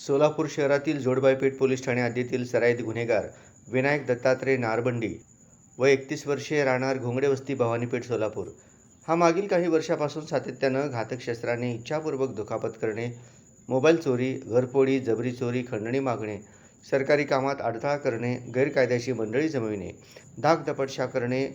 सोलापूर शहरातील जोडबायपेठ पोलीस ठाणे हद्दीतील सराईत गुन्हेगार विनायक दत्तात्रय नारबंडी व एकतीस वर्षीय राहणार घोंगडे वस्ती भवानीपेठ सोलापूर. हा मागील काही वर्षापासून सातत्यानं घातक शस्त्राने इच्छापूर्वक दुखापत करणे मोबाईल चोरी घरपोडी जबरी चोरी खंडणी मागणे सरकारी कामात अडथळा करणे गैरकायद्याची मंडळी जमविणे धाकदपटशा करणे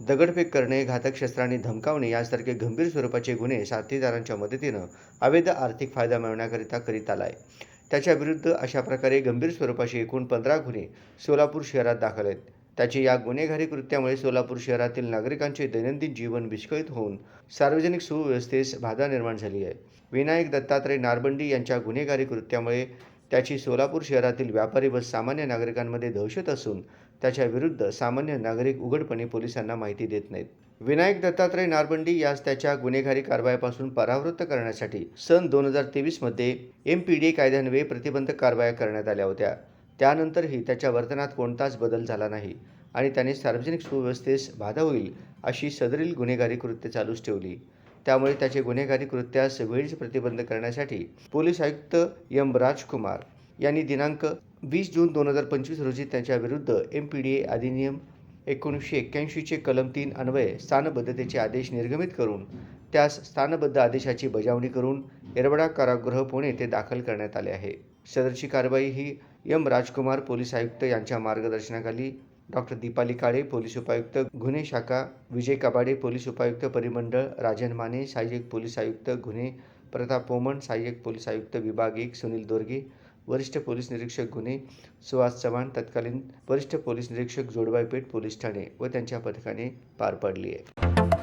दगडफेक करणे घातक शस्त्रांनी धमकावणे यासारखे गंभीर स्वरूपाचे गुन्हे साथीदारांच्या मदतीनं अवैध आर्थिक फायदा मिळवण्याकरिता करीत आला आहे त्याच्या विरुद्ध अशा प्रकारे गंभीर स्वरूपाचे एकूण पंधरा गुन्हे सोलापूर शहरात दाखल आहेत. त्याची या गुन्हेगारी कृत्यामुळे सोलापूर शहरातील नागरिकांचे दैनंदिन जीवन विस्कळीत होऊन सार्वजनिक सुव्यवस्थेस बाधा निर्माण झाली आहे. विनायक दत्तात्रय नारबंडी यांच्या गुन्हेगारी कृत्यामुळे त्याची सोलापूर शहरातील व्यापारी व सामान्य नागरिकांमध्ये दहशत असून त्याच्या विरुद्ध सामान्य नागरिक उघडपणे पोलिसांना माहिती देत नाहीत. विनायक दत्तात्रय नारबंडी यास त्याच्या गुन्हेगारी कारवायापासून परावृत्त करण्यासाठी सन दोन हजार तेवीसमध्ये एम पी डी कायद्यान्वये प्रतिबंधक कारवाया करण्यात आल्या होत्या. त्यानंतरही त्याच्या वर्तनात कोणताच बदल झाला नाही आणि त्याने सार्वजनिक सुव्यवस्थेस बाधा होईल अशी सदरील गुन्हेगारी कृत्य चालूच ठेवली. त्यामुळे त्याचे गुन्हेगारी कृत्यास वेळीच प्रतिबंध करण्यासाठी पोलीस आयुक्त एम राजकुमार यांनी दिनांक वीस जून दोन हजार पंचवीस रोजी त्यांच्या विरुद्ध एम पी डी ए अधिनियम एकोणीसशे एक्क्याऐंशीचे कलम तीन अन्वये स्थानबद्धतेचे आदेश निर्गमित करून त्यास स्थानबद्ध आदेशाची बजावणी करून येरवडा कारागृह पुणे येथे दाखल करण्यात आले आहे. सदरची कारवाई ही एम राजकुमार पोलीस आयुक्त यांच्या मार्गदर्शनाखाली डॉक्टर दीपाली काळे पोलीस उपायुक्त गुन्हे शाखा विजय कबाडे पोलीस उपायुक्त परिमंडळ राजन माने सहाय्यक पोलीस आयुक्त गुन्हे प्रताप पोमण सहाय्यक पोलीस आयुक्त विभाग एक सुनील दोरगे वरिष्ठ पोलीस निरीक्षक गुन्हे सुहास चव्हाण तत्कालीन वरिष्ठ पोलीस निरीक्षक जोडबाईपेठ पोलीस ठाणे व त्यांच्या पथकाने पार पाडली आहे.